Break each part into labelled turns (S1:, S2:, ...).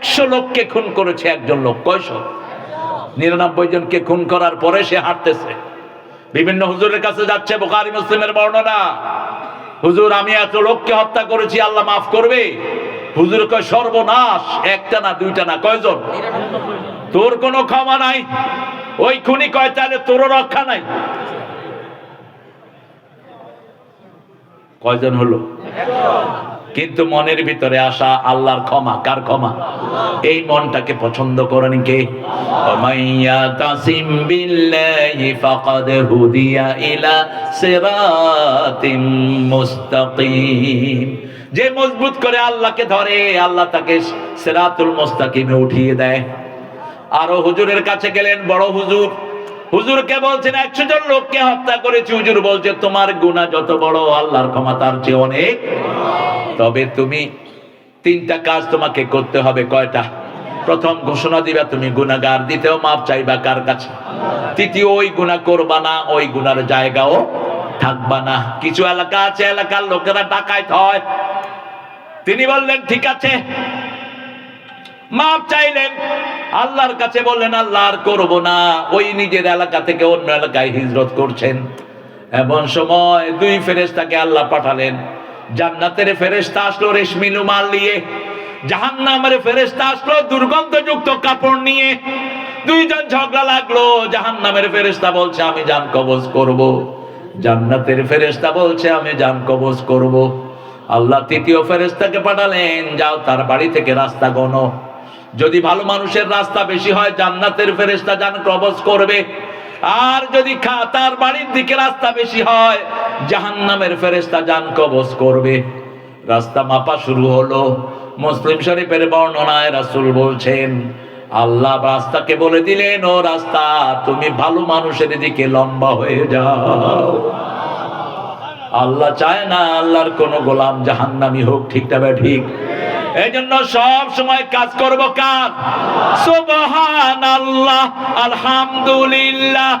S1: একশো লোককে খুন করেছে একজন লোক। কয়শো? নিরানব্বই জনকে খুন করার পরে সে হাঁটতেছে বিভিন্ন হুজুরের কাছে যাচ্ছে বোখারি, মুসলিমের বর্ণনা। হুজুর, আমি এত লোককে হত্যা করেছি, আল্লাহ মাফ করবে। হুজুর কয়, সর্বনাশ, একটা না, দুইটা না, কয়জন? তোর কোনো ক্ষমা নাই। ওই খুনি কয়, তাহলে তোরও রক্ষা নাই। কয়জন হলো? কিন্তু মনের ভিতরে আসা আল্লাহর ক্ষমা, কার ক্ষমা? এই মনটাকে পছন্দ করেন কে? তাসিম বিল্লাহি ফাকাদ হুদিয়া ইলা সিরাতিম মুস্তাকিম। যে মজবুত করে আল্লাহকে ধরে, আল্লাহ তাকে সিরাতুল মুস্তাকিমে উঠিয়ে দেয়। আরও হুজুরের কাছে গেলেন, বড় হুজুর। হুজুরকে বলছেন, একশো জন লোককে হত্যা করেছি। হুজুর বলছে, তোমার গুণা যত বড়, আল্লাহর ক্ষমা তার চেয়ে অনেক তবে তুমি তিনটা কাজ তোমাকে করতে হবে, কয়টা? প্রথম ঘোষণা দিবা, তুমি গুনাগার দিতেও মাপ চাইবা কার কাছে? তৃতীয়, ওই গুণা করবা না, ওই গুনার জায়গাও থাকবা না। কিছু এলাকা আছে, এলাকার লোকেরা ডাকাইত হয়। তিনি বললেন, ঠিক আছে মাপ চাইলেন। আল্লাহর কাছে বললেন, আল্লাহ আর করব না। ওই নিজের এলাকা থেকে অন্য এলাকায় হিজরত করছেন। এমন সময় দুই ফেরেশতাকে আল্লাহ পাঠালেন। জান্নাতের ফেরেশতা আসলো রেশমি রুমাল নিয়ে, জাহান্নামের ফেরেশতা আসলো দুর্গন্ধযুক্ত কাপড় নিয়ে। দুইজন ঝগড়া লাগল, জাহান্নামের ফেরেশতা বলছে, আমি জান কবজ করব। জান্নাতের ফেরেশতা বলছে, আমি জান কবজ করব। আল্লাহ তৃতীয় ফেরেশতাকে পাঠালেন, যাও তার বাড়ি থেকে রাস্তা গনো যদি ভালো মানুষের রাস্তা বেশি হয়, জান্নাতের ফেরেশতা জান কবজ করবে। আর যদি খা- তার বাড়ির দিকে রাস্তা বেশি হয় জাহান্নামের ফেরেশতা জান কবজ করবে। রাস্তা মাপা শুরু হলো। মুসলিম শরীফের বর্ণনায় রাসুল বলছেন, আল্লাহ রাস্তাকে বলে দিলেন, ও রাস্তা, তুমি ভালো মানুষের দিকে লম্বা হয়ে যাও। আল্লাহ চায় না আল্লাহর কোন গোলাম জাহান্নামি হোক, ঠিক না বে ঠিক? এই জন্য সব সময় কাজ করব কাজ সুবহান আল্লাহ আলহামদুলিল্লাহ।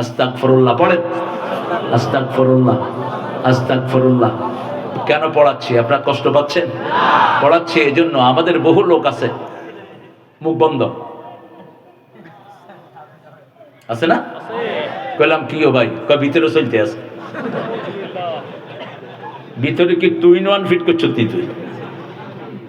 S1: আস্তাগফিরুল্লাহ, পড়েন। আস্তাগফিরুল্লাহ আস্তাগফিরুল্লাহ। কেন পড়াচ্ছি? আপনার কষ্ট পাচ্ছেন? পড়াচ্ছি এই জন্য আমাদের বহু লোক আছে। মুখ বন্ধ। আছে না? কইলাম, কি ভাই? কয়, ভিতরে চলতে আছে। ভিতরে কি তুই ওয়ান ফিট করছ তুই তুই?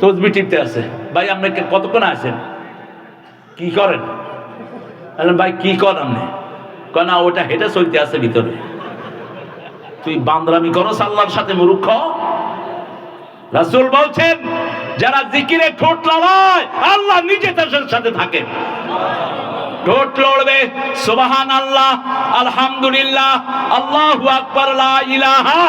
S1: তসবি টিপতে আছে। ভাই আপনাকে কতক্ষণ আছেন কি করেন? ভাই, কি কর আপনি? না, ওটা হেঁটে চলতে আছে ভিতরে। তুই বান্দরামি করো আল্লাহর সাথে মুরুক্ষ রাসূল বলছেন, যারা জিকিরে ঠোঁট লড়ায়, আল্লাহ নিজে তাদের সাথে থাকে। ঠোঁট লড়বে সুবাহান আল্লাহ আলহামদুলিল্লাহ, আল্লাহ আকবার, লা ইলাহা।